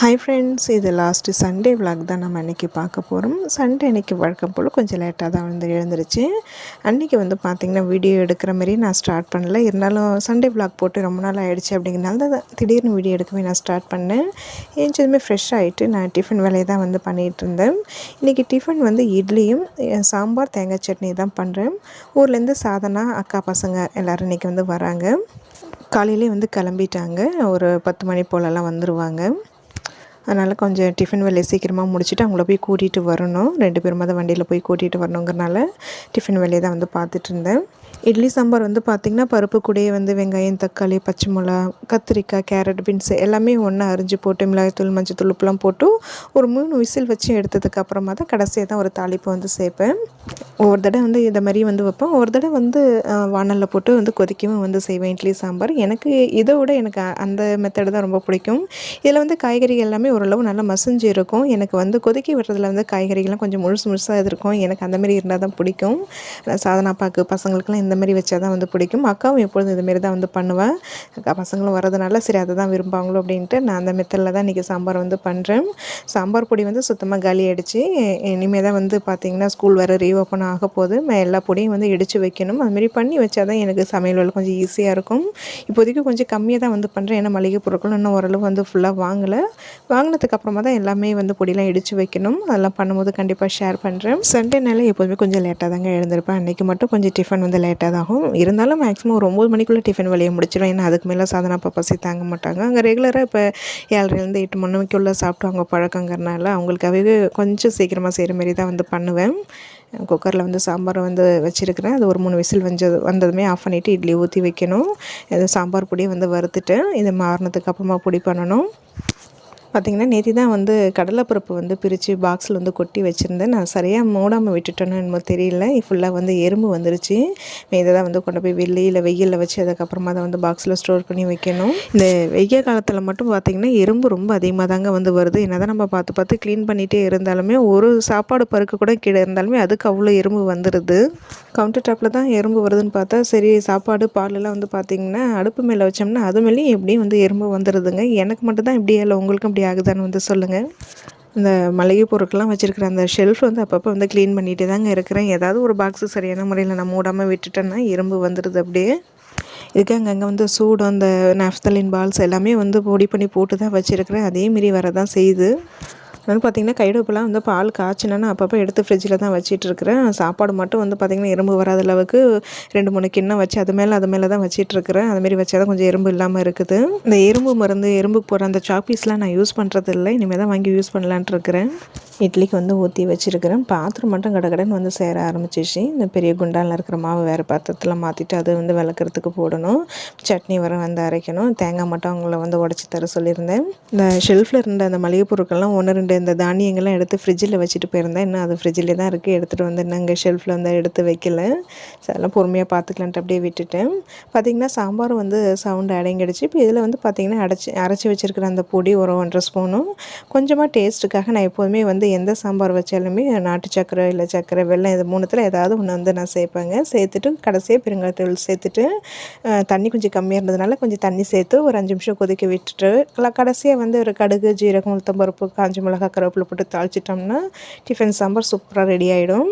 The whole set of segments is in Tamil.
ஹாய் ஃப்ரெண்ட்ஸ் இது லாஸ்ட்டு சண்டே விளாக் தான் நம்ம அன்றைக்கி பார்க்க போகிறோம் சண்டே அன்றைக்கி வழக்கம் போல் கொஞ்சம் லேட்டாக தான் வந்து எழுந்துருச்சு. அன்றைக்கி வந்து பார்த்திங்கன்னா வீடியோ எடுக்கிற மாதிரி நான் ஸ்டார்ட் பண்ணல. இருந்தாலும் சண்டே விளாக் போட்டு ரொம்ப நாள் ஆகிடுச்சு அப்படிங்கிறனால தான் திடீர்னு வீடியோ எடுக்கவே நான் ஸ்டார்ட் பண்ணேன். ஏஞ்சதுமே ஃப்ரெஷ் ஆகிட்டு நான் டிஃபன் வேலையை தான் வந்து பண்ணிகிட்டு இருந்தேன். இன்றைக்கி டிஃபன் வந்து இட்லியும் சாம்பார் தேங்காய் சட்னி தான் பண்ணுறேன் ஊர்லேருந்து சாதனா அக்கா பசங்க எல்லோரும் இன்றைக்கி வந்து வராங்க. காலையிலே வந்து கிளம்பிட்டாங்க. ஒரு பத்து மணி போலலாம் வந்துடுவாங்க அதனால் கொஞ்சம் டிஃபன் வேலையை சீக்கிரமாக முடிச்சுட்டு அவங்கள போய் கூட்டிகிட்டு வரணும். ரெண்டு பேரும் தான் வண்டியில் போய் கூட்டிகிட்டு வரணுங்கிறனால டிஃபன் வேலையை தான் வந்து பார்த்துட்டு இருந்தேன். இட்லி சாம்பார் வந்து பார்த்திங்கன்னா பருப்பு கூடயே வந்து வெங்காயம் தக்காளி பச்சை மிளகா கத்திரிக்காய் கேரட் பீன்ஸ் எல்லாமே ஒன்றா அரிஞ்சு போட்டு மிளகாய்த்தூள் மஞ்சத்தூள் உப்புலாம் போட்டு ஒரு மூணு விசில் வச்சு எடுத்ததுக்கு அப்புறமா தான் கடைசியாக தான் ஒரு தாளிப்பு வந்து சேர்ப்பேன். ஒவ்வொரு தடவை வந்து இதை மாதிரி வந்து வைப்பேன். ஒரு தடவை வந்து வானலில் போட்டு வந்து கொதிக்கவும் வந்து செய்வேன் இட்லி சாம்பார். எனக்கு இதை விட எனக்கு அந்த மெத்தடு தான் ரொம்ப பிடிக்கும். இதில் வந்து காய்கறிகள் எல்லாமே ஓரளவு நல்லா மசிஞ்சு இருக்கும். எனக்கு வந்து கொதிக்க விடுறதுல வந்து காய்கறிகள்லாம் கொஞ்சம் முழுசு முழுசாக இருக்கும். எனக்கு அந்தமாரி இருந்தால் தான் பிடிக்கும். சாதனா பாக்கு பசங்களுக்குலாம் இந்த மாதிரி வச்சா தான் வந்து பிடிக்கும். அக்காவும் எப்பொழுதும் இதுமாரி தான் வந்து பண்ணுவேன் அக்கா பசங்களும் வரதுனால சரி அதை தான் விரும்புவாங்களோ அப்படின்ட்டு நான் அந்த மெத்தடில் தான் இன்றைக்கி சாம்பார் வந்து பண்ணுறேன் சாம்பார் பொடி வந்து சுத்தமாக காலி ஆயிடுச்சு. இனிமேல் தான் வந்து பார்த்திங்கன்னா ஸ்கூல் வேறு ரீஓப்பன் ஆக போது எல்லா பொடியும் வந்து இடித்து வைக்கணும். அதுமாரி பண்ணி வச்சா தான் எனக்கு சமையல் வேலை கொஞ்சம் ஈஸியாக இருக்கும். இப்போதைக்கு கொஞ்சம் கம்மியாக தான் வந்து பண்ணுறேன் ஏன்னா மளிகை பொருட்கள் இன்னும் ஓரளவு வந்து ஃபுல்லாக வாங்கலை. வாங்கினதுக்கப்புறமா தான் எல்லாமே வந்து பொடியெலாம் இடித்து வைக்கணும். அதெல்லாம் பண்ணும்போது கண்டிப்பாக ஷேர் பண்ணுறேன் சண்டேனால எப்போதுமே கொஞ்சம் லேட்டாக தாங்க எழுந்திருப்பேன். அன்றைக்கி மட்டும் கொஞ்சம் டிஃபன் வந்து லேட்டாக லேட்டாகும் ஆகும் இருந்தாலும் மேக்ஸிமம் ஒரு ஒம்பது மணிக்குள்ளே டிஃபன் வேலையை முடிச்சிடுவேன் ஏன்னா அதுக்கு மேலே சாதனா அப்போ பசி தாங்க மாட்டாங்க. அங்கே ரெகுலராக இப்போ ஏழரைலேருந்து எட்டு மணிக்குள்ளே சாப்பிட்டு அவங்க பழக்கங்கிறனால அவங்களுக்காகவே கொஞ்சம் சீக்கிரமாக செய்கிற மாரி தான் வந்து பண்ணுவேன். குக்கரில் வந்து சாம்பார் வந்து வச்சுருக்கிறேன். அது ஒரு மூணு விசில் வந்தது வந்ததுமே ஆஃப் பண்ணிவிட்டு இட்லி ஊற்றி வைக்கணும். இது சாம்பார் பொடியை வந்து வறுத்துட்டு இது மாறினதுக்கு அப்புறமா பொடி பண்ணணும். பார்த்திங்கன்னா நேற்று தான் வந்து கடலைப்பருப்பு வந்து பிரித்து பாக்ஸில் வந்து கொட்டி வச்சுருந்தேன். நான் சரியாக மூடாமல் விட்டுட்டேன்னு என்னமோ தெரியல. ஃபுல்லாக வந்து எறும்பு வந்துருச்சு. இதை தான் வந்து கொண்டு போய் வெளியில் வெயிலில் வச்சு அதுக்கப்புறமா தான் வந்து பாக்ஸில் ஸ்டோர் பண்ணி வைக்கணும். இந்த வெய்ய காலத்தில் மட்டும் பார்த்திங்கன்னா எறும்பு ரொம்ப அதிகமாக தாங்க வந்து வருது. என்ன தான் நம்ம பார்த்து பார்த்து க்ளீன் பண்ணிகிட்டே இருந்தாலுமே ஒரு சாப்பாடு பருக்கு கூட கீழே இருந்தாலுமே அதுக்கு அவ்வளோ எறும்பு வந்துடுது கவுண்டர் டாப்பில் தான் எறும்பு வருதுன்னு பார்த்தா சரி சாப்பாடு பாலெல்லாம் வந்து பார்த்திங்கன்னா அடுப்பு மேலே வச்சோம்னா அது மேலேயும் எப்படியும் வந்து எறும்பு வந்துடுதுங்க எனக்கு மட்டும் தான் இப்படி இல்லை உங்களுக்கும் இப்படி ஆகுதான்னு வந்து சொல்லுங்கள் இந்த மளிகை பொருட்கள்லாம் வச்சுருக்கிற அந்த ஷெல்ஃப் வந்து அப்பப்போ வந்து க்ளீன் பண்ணிகிட்டே தாங்க இருக்கிறேன். ஏதாவது ஒரு பாக்ஸு சரியான முறையில் நான் மூடாமல் விட்டுட்டேன்னா எறும்பு வந்துடுது அப்படியே. இதுக்கு அங்கங்கே வந்து சூடு அந்த நாஃப்தலின் பால்ஸ் எல்லாமே வந்து பொடி பண்ணி போட்டு தான் வச்சுருக்கிறேன் அதேமாரி வரதான் செய்யுது. அதனால் பார்த்தீங்கன்னா கைடுப்புலாம் வந்து பால் காய்ச்சினேன்னா அப்பப்போ எடுத்து ஃப்ரிட்ஜில் தான் வச்சிட்டு இருக்கிறேன் சாப்பாடு மட்டும் வந்து பார்த்திங்கன்னா எறும்பு வராத அளவுக்கு ரெண்டு மூணு கிண்ணம் வச்சு அது மேலே அது மேலே தான் வச்சிட்டு இருக்கிறேன் அதுமாரி வச்சா தான் கொஞ்சம் எறும்பு இல்லாமல் இருக்குது. இந்த எறும்பு மருந்து எறும்புக்கு போகிற அந்த சாப்பீஸ்லாம் நான் யூஸ் பண்ணுறது இல்லை இனிமேல் தான் வாங்கி யூஸ் பண்ணலான்ட்டு இருக்கிறேன். இட்லிக்கு வந்து ஊற்றி வச்சுருக்கிறேன். பாத்திரம் மட்டும் கடகடன்னு வந்து சேர ஆரம்பிச்சிச்சு. இந்த பெரிய குண்டானில் இருக்கிற மாவு வேறு பாத்திரத்தில் மாற்றிட்டு அதை வந்து விளக்குறதுக்கு போடணும். சட்னி வர வந்து அரைக்கணும். தேங்காய் மட்டும் அவங்கள வந்து உடச்சி தர சொல்லியிருந்தேன். இந்த ஷெல்ஃபில் இருந்த அந்த மளிகை பொருட்கள்லாம் ஒன்று ரெண்டு இந்த தானியங்கள்லாம் எடுத்து ஃப்ரிட்ஜில் வச்சுட்டு போயிருந்தேன். இன்னும் அது ஃப்ரிட்ஜில் தான் இருக்குது எடுத்துகிட்டு வந்து இன்னும் இங்கே ஷெல்ஃபில் வந்து எடுத்து வைக்கல. அதெல்லாம் பொறுமையாக பார்த்துக்கலான்ட்டு அப்படியே விட்டுட்டேன். பார்த்திங்கன்னா சாம்பார் வந்து சவுண்டு அடங்கிடுச்சு இப்போ இதில் வந்து பார்த்திங்கன்னா அடைச்சி அரைச்சி வச்சுருக்கிற அந்த பொடி ஒரு ஒன்றரை ஸ்பூனும் கொஞ்சமாக டேஸ்ட்டுக்காக நான் எப்போதுமே வந்து எந்த சாம்பார் வச்சாலுமே நாட்டு சக்கரை இல்லை சக்கரை வெள்ளம் இது மூணுத்தில் ஏதாவது ஒன்று வந்து நான் சேர்ப்பேங்க. சேர்த்துட்டு கடைசியாக பெருங்காயத்தூள் சேர்த்துட்டு தண்ணி கொஞ்சம் கம்மியாக இருந்ததுனால கொஞ்சம் தண்ணி சேர்த்து ஒரு அஞ்சு நிமிஷம் கொதிக்க விட்டுட்டு கடைசியாக வந்து ஒரு கடுகு ஜீரகம் உளுத்தம்பருப்பு காஞ்ச மிளகா கருவேப்பிலை போட்டு தாளிச்சிட்டோம்னா டிஃபன் சாம்பார் சூப்பராக ரெடி ஆகிடும்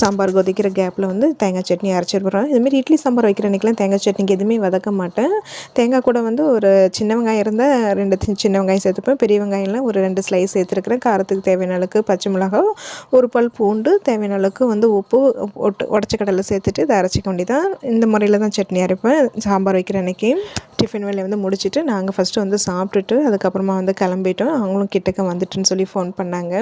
சாம்பார் கொதிக்கிற கேப்பில் வந்து தேங்காய் சட்னி அரைச்சிட்டு போகிறோம் இதுமாரி இட்லி சாம்பார் வைக்கிற அன்றைக்கெலாம் தேங்காய் சட்னிக்கு எதுவுமே வதக்க மாட்டேன். தேங்காய் கூட வந்து ஒரு சின்ன வெங்காயம் இருந்தால் ரெண்டு சின்ன வெங்காயம் சேர்த்துப்பேன். பெரிய வெங்காயம்லாம் ஒரு ரெண்டு ஸ்லைஸ் சேர்த்துருக்குறேன். காரத்துக்கு தேவையான அளவுக்கு பச்சை மிளகாய் ஒரு பல் பூண்டு தேவையான அளவுக்கு வந்து உப்பு ஒட்டு உடச்ச கடலை சேர்த்துட்டு இதை அரைச்சிக்க வேண்டியதான் இந்த முறையில் தான் சட்னி அரைப்பேன். சாம்பார் வைக்கிற அன்னைக்கு. டிஃபன் வேலையை வந்து முடிச்சுட்டு நாங்கள் ஃபஸ்ட்டு வந்து சாப்பிட்டுட்டு அதுக்கப்புறமா வந்து கிளம்பிட்டோம். அவங்களும் கிட்டக்க வந்துட்டுன்னு சொல்லி ஃபோன் பண்ணாங்க.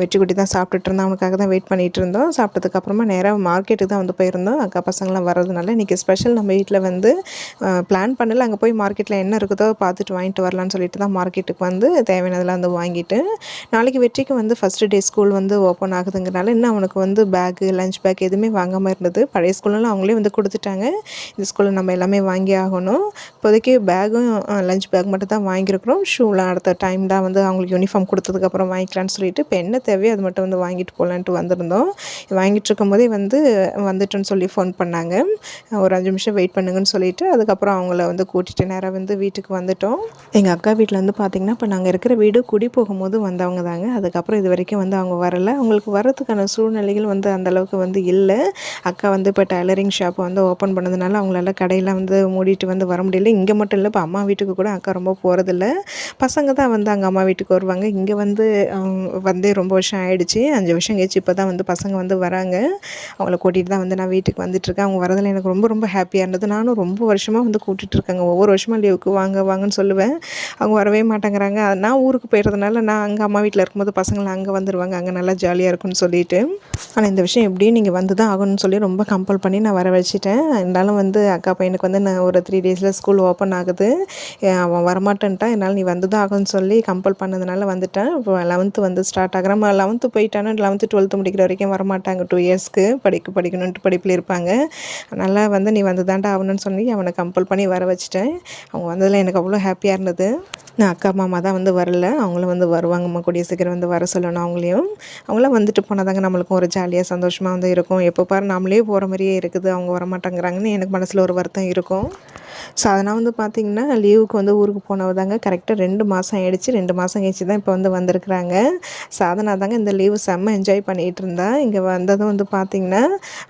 வெற்றிக்குட்டி தான் சாப்பிட்டுட்டு இருந்தோம் அவனுக்காக தான் வெயிட் பண்ணிகிட்டு இருந்தோம். சாப்பிட்டதுக்கப்புறமா நேராக மார்க்கெட்டுக்கு தான் வந்து போயிருந்தோம். அக்கா பசங்களாம் வர்றதுனால இன்றைக்கி ஸ்பெஷல் நம்ம வீட்டில் வந்து பிளான் பண்ணல. அங்கே போய் மார்க்கெட்டில் என்ன இருக்குதோ பார்த்துட்டு வாங்கிட்டு வரலான்னு சொல்லிட்டு தான் மார்க்கெட்டுக்கு வந்து தேவையானதெல்லாம் வந்து வாங்கிட்டு நாளைக்கு வெற்றிக்கு வந்து ஃபஸ்ட்டு டே ஸ்கூல் வந்து ஓப்பன் ஆகுதுங்கிறனால இன்னும் அவனுக்கு வந்து பேக்கு லஞ்ச் பேக் எதுவுமே வாங்காமல் இருந்தது. பழைய ஸ்கூல்லாம் அவங்களே வந்து கொடுத்துட்டாங்க. இந்த ஸ்கூலில் நம்ம எல்லாமே வாங்கி ஆகணும். இப்போதைக்கு பேகும் லஞ்ச் பேக் மட்டும் தான் வாங்கியிருக்கிறோம். ஷூலாம் அடுத்த டைம் தான் வந்து அவங்களுக்கு யூனிஃபார்ம் கொடுத்ததுக்கப்புறம் வாங்கிக்கலான்னு சொல்லிட்டு இப்போ என்ன தேவையோ அது மட்டும் வந்து வாங்கிட்டு போகலான்ட்டு வந்திருந்தோம். வாங்கிட்டு இருக்கும்போதே வந்து வந்துட்டேன்னு சொல்லி ஃபோன் பண்ணாங்க. ஒரு அஞ்சு நிமிஷம் வெயிட் பண்ணுங்கன்னு சொல்லிட்டு அதுக்கப்புறம் அவங்கள வந்து கூட்டிகிட்டு நேராக வந்து வீட்டுக்கு வந்துட்டோம். எங்கள் அக்கா வீட்டில் வந்து பார்த்திங்கன்னா இப்போ நாங்கள் இருக்கிற வீடு குடி போகும்போது வந்தவங்க தாங்க. அதுக்கப்புறம் இது வரைக்கும் வந்து அவங்க வரலை. அவங்களுக்கு வர்றதுக்கான சூழ்நிலைகள் வந்து அந்தளவுக்கு வந்து இல்லை. அக்கா வந்து இப்போ டைலரிங் ஷாப்பை வந்து ஓப்பன் பண்ணதுனால அவங்களால கடையில் வந்து மூடிட்டு வந்து வர முடியல. இங்கே மட்டும் இல்லை இப்போ அம்மா வீட்டுக்கு கூட அக்கா ரொம்ப போகிறதில்ல பசங்க தான் வந்து அங்கே அம்மா வீட்டுக்கு வருவாங்க. இங்கே வந்து வந்தே ரொம்ப வருஷம் ஆயிடுச்சு. அஞ்சு வருஷம் கழிச்சு இப்போ தான் வந்து பசங்க வந்து வராங்க. அவங்கள கூட்டிகிட்டு தான் வந்து நான் வீட்டுக்கு வந்துட்டுருக்கேன். அவங்க வரதில் எனக்கு ரொம்ப ரொம்ப ஹாப்பியாக இருந்தது. நானும் ரொம்ப வருஷமாக வந்து கூட்டிகிட்ருக்கேங்க ஒவ்வொரு வருஷமாக லீவுக்கு வாங்க வாங்கன்னு சொல்லுவேன். அவங்க வரவே மாட்டேங்கிறாங்க. நான் ஊருக்கு போயிடுறதுனால நான் அங்கே அம்மா வீட்டில் இருக்கும்போது பசங்களை அங்கே வந்துடுவாங்க அங்கே நல்லா ஜாலியாக இருக்கும்னு சொல்லிட்டு. ஆனால் இந்த விஷயம் எப்படியும் நீங்கள் வந்து தான் ஆகணும்னு சொல்லி ரொம்ப கம்பல் பண்ணி நான் வர வச்சுட்டேன் இருந்தாலும் வந்து அக்கா பையனுக்கு வந்து நான் ஒரு த்ரீ டேஸில் ஸ்கூல் ஸ்கூல் ஓப்பன் ஆகுது. அவன் வரமாட்டேன்ட்டான். என்னால் நீ வந்து தான் ஆகும்னு சொல்லி கம்பல் பண்ணதுனால வந்துட்டேன். இப்போ லெவன்த்து வந்து ஸ்டார்ட் ஆகிறேன் லெவன்த்து போயிட்டானு லெவன்த்து டுவெல்த்து முடிக்கிற வரைக்கும் வரமாட்டாங்க. டூ இயர்ஸ்க்கு படிக்க படிக்கணுன்ட்டு படிப்பில் இருப்பாங்க. அதனால் வந்து நீ வந்து தாண்டா ஆகணும்னு சொல்லி அவனை கம்பல் பண்ணி வர வச்சுட்டேன். அவங்க வந்ததில் எனக்கு அவ்வளோ ஹாப்பியாக இருந்தது. நான் அக்கா மாமா தான் வந்து வரல. அவங்களும் வந்து வருவாங்கம்மா கூடிய சீக்கிரம் வந்து வர சொல்லணும் அவங்களையும். அவங்களாம் வந்துட்டு போனாதாங்க நம்மளுக்கும் ஒரு ஜாலியாக சந்தோஷமாக வந்து இருக்கும். எப்போ பாரு நம்மளே போகிற மாதிரியே இருக்குது. அவங்க வரமாட்டேங்கிறாங்கன்னு எனக்கு மனசில் ஒரு வருத்தம் இருக்கும். ஸோ அதனால் வந்து பார்த்திங்கன்னா லீவுக்கு வந்து ஊருக்கு போனவ தாங்க கரெக்டாக ரெண்டு மாதம் ஆகிடுச்சு ரெண்டு மாதம் கழிச்சு தான் இப்போ வந்து வந்திருக்குறாங்க. சாதனா தாங்க இந்த லீவு செம்ம என்ஜாய் பண்ணிகிட்டு இருந்தா. இங்கே வந்ததும் வந்து பார்த்திங்கன்னா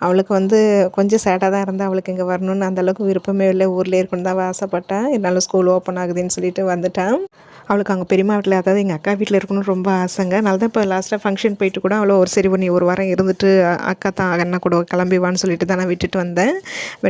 அவளுக்கு வந்து கொஞ்சம் சேட்டாக தான் இருந்தால் அவளுக்கு இங்கே வரணும்னு அந்தளவுக்கு விருப்பமே இல்லை. ஊரில் இருக்கணும் தான் ஆசைப்பட்டேன் என்னால் ஸ்கூல் ஓப்பன் ஆகுதுன்னு சொல்லிட்டு வந்துட்டேன். அவளுக்கு அவங்க பெரியம்மா வீட்டில் அதாவது எங்கள் அக்கா வீட்டில் இருக்கணும்னு ரொம்ப ஆசைங்க. அதனால தான் இப்போ லாஸ்ட்டாக ஃபங்க்ஷன் போயிட்டு கூட அவ்வளோ ஒரு சரி பண்ணி ஒரு வாரம் இருந்துட்டு அக்கா தான் அண்ணா கூட கிளம்பிவான்னு சொல்லிட்டு தான் நான் விட்டுட்டு வந்தேன்.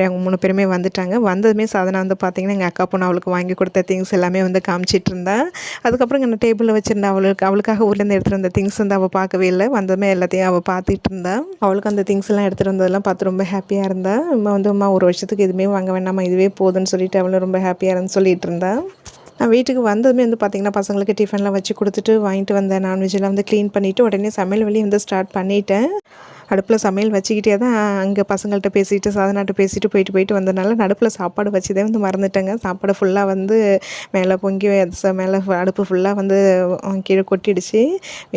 அவங்க மூணு பேருமே வந்துட்டாங்க. வந்ததுமே சாதனை வந்து பார்த்திங்கன்னா எங்கள் அக்கா பொண்ணு அவளுக்கு வாங்கி கொடுத்த திங்ஸ் எல்லாமே வந்து காமிச்சிட்டு இருந்தேன் அதுக்கப்புறம் என்ன டேபிளில் வச்சுருந்தேன் அவளுக்கு அவளுக்காக ஊர்லேருந்து எடுத்துகிட்டு வந்த திங்ஸ் வந்து அவள் பார்க்கவே இல்லை. வந்ததுமே எல்லாத்தையும் அவள் பார்த்துட்டு இருந்தான் அவளுக்கு அந்த திங்ஸ் எல்லாம் எடுத்துகிட்டு வந்ததெல்லாம் பார்த்து ரொம்ப ஹாப்பியாக இருந்தாள் அம்மா வந்து அம்மா ஒரு வருஷத்துக்கு எதுவுமே வாங்க வேண்டாமா இதுவே போதுன்னு சொல்லிட்டு அவளும் ரொம்ப ஹாப்பியாக இருந்து சொல்லிட்டு இருந்தேன் நான் வீட்டுக்கு வந்ததுமே வந்து பார்த்திங்கன்னா பசங்களுக்கு டிஃபன்லாம் வச்சு கொடுத்துட்டு வாங்கிட்டு வந்தேன். நான்வெஜ்லாம் வந்து க்ளீன் பண்ணிவிட்டு உடனே சமையல் வழி வந்து ஸ்டார்ட் பண்ணிவிட்டேன் அடுப்பில் சமையல் வச்சுக்கிட்டே தான் அங்கே பசங்கள்கிட்ட பேசிட்டு சாதனாட்ட பேசிட்டு போயிட்டு போயிட்டு வந்ததுனால நடுப்பில் சாப்பாடு வச்சதே வந்து மறந்துட்டேங்க. சாப்பாடு ஃபுல்லாக வந்து மேலே பொங்கி மேலே அடுப்பு ஃபுல்லாக வந்து கீழே கொட்டிடுச்சு.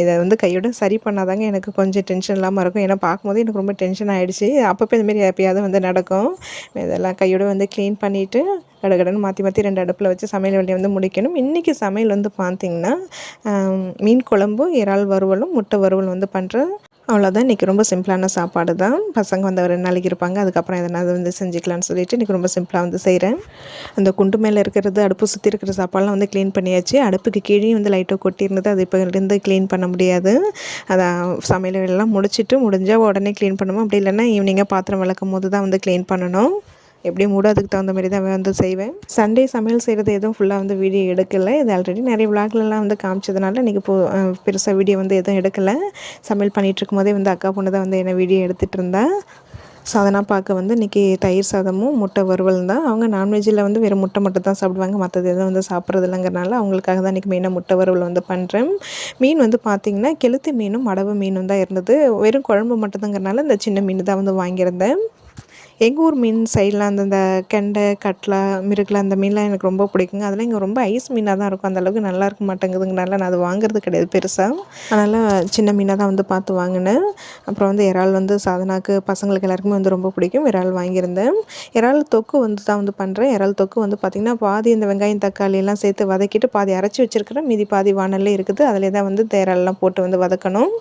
இதை வந்து கையோட சரி பண்ணாதாங்க எனக்கு கொஞ்சம் டென்ஷன் இல்லாமல் இருக்கும். ஏன்னா பார்க்கும்போது எனக்கு ரொம்ப டென்ஷன் ஆகிடுச்சு அப்பப்போ இதுமாரி எப்பயாவது வந்து நடக்கும். இதெல்லாம் கையோட வந்து க்ளீன் பண்ணிவிட்டு கடகடன்னு மாற்றி மாற்றி ரெண்டு அடுப்பில் வச்சு சமையல் வேலையை வந்து முடிக்கணும். இன்றைக்கி சமையல் வந்து பார்த்திங்கன்னா மீன் குழம்பு இறால் வறுவலும் முட்டை வறுவல் வந்து பண்ணுறேன் அவ்வளோதான் இன்றைக்கி ரொம்ப சிம்பிளான சாப்பாடு தான் பசங்க வந்து ரெண்டு நாளைக்கு இருப்பாங்க. அதுக்கப்புறம் எதனாவது வந்து செஞ்சுக்கலான்னு சொல்லிட்டு இன்றைக்கி ரொம்ப சிம்பிளாக வந்து செய்கிறேன் அந்த குண்டு மேலே இருக்கிறது அடுப்பு சுற்றி இருக்கிற சாப்பாடெலாம் வந்து க்ளீன் பண்ணியாச்சு. அடுப்புக்கு கீழே வந்து லைட்டாக கொட்டியிருந்தது. அது இப்போ இருந்து க்ளீன் பண்ண முடியாது. அதை சமையல் வேலைலாம் முடிச்சுட்டு முடிஞ்சால் உடனே க்ளீன் பண்ணுவோம். அப்படி இல்லைன்னா ஈவினிங்காக பாத்திரம் விளக்கும் போது தான் வந்து க்ளீன் பண்ணணும். எப்படி மூட அதுக்கு தகுந்த மாதிரி தான் வந்து செய்வேன். சண்டே சமையல் செய்கிறது எதுவும் ஃபுல்லாக வந்து வீடியோ எடுக்கலை. இது ஆல்ரெடி நிறைய விளாக்லலாம் வந்து காமிச்சதுனால இன்றைக்கி போ பெருசாக வீடியோ வந்து எதுவும் எடுக்கலை. சமையல் பண்ணிகிட்டு இருக்கும்போதே வந்து அக்கா பொண்ணு தான் வந்து என்ன வீடியோ எடுத்துகிட்டு இருந்தேன் சாதனாக பார்க்க வந்து இன்றைக்கி தயிர் சாதமும் முட்டை வறுவல் தான். அவங்க நான்வெஜ்ஜில் வந்து வெறும் முட்டை மட்டும் தான் சாப்பிடுவாங்க. மற்றது எதுவும் வந்து சாப்பிட்றது இல்லைங்கிறனால அவங்களுக்காக தான் இன்றைக்கி மெயினாக முட்டை வறுவல் வந்து பண்ணுறேன் மீன் வந்து பார்த்திங்கன்னா கெளுத்து மீனும் மடவு மீனும் தான் இருந்தது. வெறும் குழம்பு மட்டும்தாங்கிறனால இந்த சின்ன மீன் தான் வந்து வாங்கியிருந்தேன். எங்கள் ஊர் மீன் சைடில் அந்தந்த கெண்டை கட்லா மிருகில் அந்த மீன்லாம் எனக்கு ரொம்ப பிடிக்குங்க. அதெல்லாம் இங்கே ரொம்ப ஐஸ் மீனாக தான் இருக்கும் அந்தளவுக்கு நல்லா இருக்க மாட்டேங்குதுங்கனால நான் அது வாங்குறது கிடையாது பெருசாக அதனால் சின்ன மீனாக தான் வந்து பார்த்து வாங்கினேன். அப்புறம் வந்து இறால் வந்து சாதனாக்கு பசங்களுக்கு எல்லாருக்குமே வந்து ரொம்ப பிடிக்கும். இறால் வாங்கியிருந்தேன். இறால் தொக்கு வந்து தான் வந்து பண்ணுறேன் இறால் தொக்கு வந்து பார்த்திங்கன்னா பாதி இந்த வெங்காயம் தக்காளி எல்லாம் சேர்த்து வதக்கிட்டு பாதி அரைச்சி வச்சுருக்கிறேன் மீதி பாதி வானல்லே இருக்குது. அதிலே தான் வந்து தேரெல்லாம் போட்டு வந்து வதக்கணும்.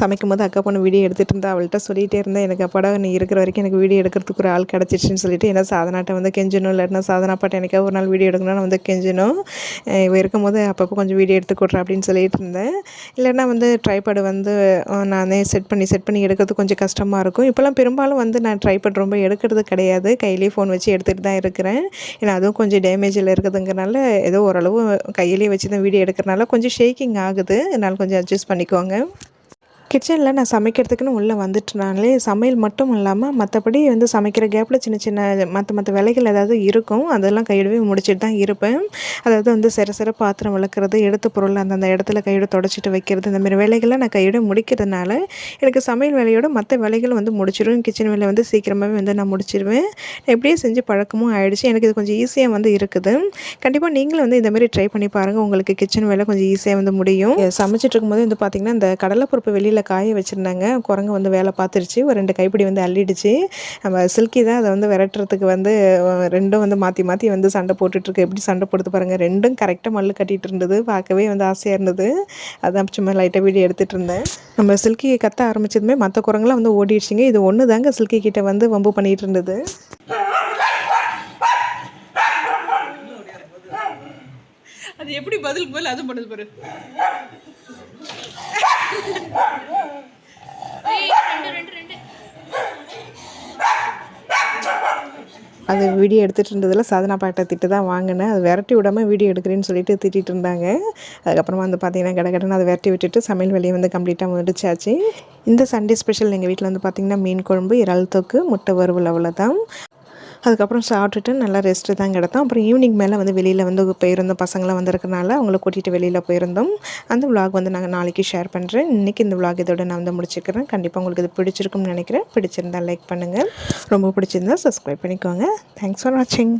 சமைக்கும் போது அக்கா பொண்ணு வீடியோ எடுத்துகிட்டு இருந்தா அவள்கிட்ட சொல்லிகிட்டே இருந்தேன் எனக்கு அப்பாடா நீ இருக்கிற வரைக்கும் எனக்கு வீடியோ எடுக்கிறதுக்கு ஒரு ஆள் கிடச்சிச்சின்னு சொல்லிட்டு ஏன்னா சாதனாட்ட வந்து கெஞ்சணும் இல்லைன்னா சாதனா பாட்டு எனக்காக ஒரு நாள் வீடியோ எடுக்கணும்னு வந்து கெஞ்சணும் இவ இருக்கும்போது அப்பப்போ கொஞ்சம் வீடியோ எடுத்து கொடுறேன் அப்படின்னு சொல்லிட்டு இருந்தேன். இல்லைன்னா வந்து ட்ரைபேடு வந்து நானே செட் பண்ணி செட் பண்ணி எடுக்கிறது கொஞ்சம் கஷ்டமாக இருக்கும். இப்போல்லாம் பெரும்பாலும் வந்து நான் ட்ரைபேட் ரொம்ப எடுக்கிறது கிடையாது. கையிலேயே ஃபோன் வச்சு எடுத்துகிட்டு தான் இருக்கிறேன். ஏன்னா அதுவும் கொஞ்சம் டேமேஜில் இருக்குதுங்கிறனால ஏதோ ஓரளவு கையிலேயே வச்சு தான் வீடியோ எடுக்கிறனால கொஞ்சம் ஷேக்கிங் ஆகுது. என்னால் கொஞ்சம் அட்ஜஸ்ட் பண்ணிக்கோங்க. கிச்சனில் நான் சமைக்கிறதுக்குன்னு உள்ளே வந்துட்டனாலே சமையல் மட்டும் இல்லாமல் மற்றபடி வந்து சமைக்கிற கேப்பில் சின்ன சின்ன மற்ற மற்ற வேலைகள் ஏதாவது இருக்கும். அதெல்லாம் கையிடவே முடிச்சுட்டு தான் இருப்பேன். அதாவது வந்து சிற சிற பாத்திரம் விளக்குறது எடுத்த பொருள் அந்தந்த இடத்துல கையோட தொடச்சிட்டு வைக்கிறது இந்தமாரி வேலைகள்லாம் நான் கையோட முடிக்கிறதுனால எனக்கு சமையல் வேலையோட மற்ற வேலைகள் வந்து முடிச்சிடும் கிச்சன் வேலை வந்து சீக்கிரமாகவே வந்து நான் முடிச்சிடுவேன் நான் எப்படியே செஞ்சு பழக்கமும் ஆகிடுச்சு எனக்கு இது கொஞ்சம் ஈஸியாக வந்து இருக்குது. கண்டிப்பாக நீங்களும் வந்து இந்தமாரி ட்ரை பண்ணி பாருங்கள் உங்களுக்கு கிச்சன் வேலை கொஞ்சம் ஈஸியாக வந்து முடியும். சமைச்சிட்டு இருக்கும்போது வந்து பார்த்திங்கன்னா இந்த கடலைப்பருப்பு வெளியில் காய வச்சுருந்தாங்க. குரங்கு வந்து வேலை பார்த்துருச்சு. ஒரு ரெண்டு கைப்பிடி வந்து அள்ளிடுச்சு. நம்ம சில்கி தான் அதை வந்து விரட்டுறதுக்கு வந்து ரெண்டும் வந்து மாற்றி மாற்றி வந்து சண்டை போட்டுட்ருக்கு. எப்படி சண்டை போடுது பாருங்கள் ரெண்டும் கரெக்டாக மல்லு கட்டிகிட்டு இருந்தது. பார்க்கவே வந்து ஆசையாக இருந்தது. அதான் சும்மா லைட்டாக வீடியோ எடுத்துகிட்டு இருந்தேன். நம்ம சில்கி கத்த ஆரம்பிச்சதுமே மற்ற குரங்கெலாம் வந்து ஓடிடுச்சிங்க. இது ஒன்று தாங்க சில்கி கிட்டே வந்து வம்பு பண்ணிகிட்டு இருந்தது. அது எப்படி பதிலுக்கு பதில் அது பண்ணுது பாரு. அது வீடியோ எடுத்துகிட்டு இருந்ததில் சாதனா பாட்டை திட்டு தான் வாங்கினேன். அது விரட்டி விடாமல் வீடியோ எடுக்கிறேன்னு சொல்லிட்டு திட்டிகிட்டு இருந்தாங்க. அதுக்கப்புறமா வந்து பார்த்தீங்கன்னா கடை கடனை அதை விரட்டி விட்டுட்டு சமையல் வேலையை வந்து கம்ப்ளீட்டாக முடிச்சாச்சு. இந்த சண்டே ஸ்பெஷல் எங்கள் வீட்டில் வந்து பார்த்திங்கன்னா மீன் குழம்பு இறால் தொக்கு முட்டை வறுவல் அவ்வளோதான் அதுக்கப்புறம் சாப்பிட்டுட்டு நல்லா ரெஸ்ட்டு தான் கிடத்தோம் அப்புறம் ஈவினிங் மேலே வந்து வெளியில் வந்து போயிருந்தோம். பசங்களாம் வந்திருக்கனால அவங்கள கூட்டிகிட்டு வெளியில் போயிருந்தோம். அந்த vlog வந்து நாங்கள் நாளைக்கு ஷேர் பண்ணுறேன் இன்றைக்கி இந்த விளாக் இதோட நான் வந்து முடிச்சுக்கிறேன். கண்டிப்பாக உங்களுக்கு இது பிடிச்சிருக்கும்னு நினைக்கிறேன். பிடிச்சிருந்தா லைக் பண்ணுங்கள் ரொம்ப பிடிச்சிருந்தா சப்ஸ்கிரைப் பண்ணிக்கோங்க. தேங்க்ஸ் ஃபார் வாட்சிங்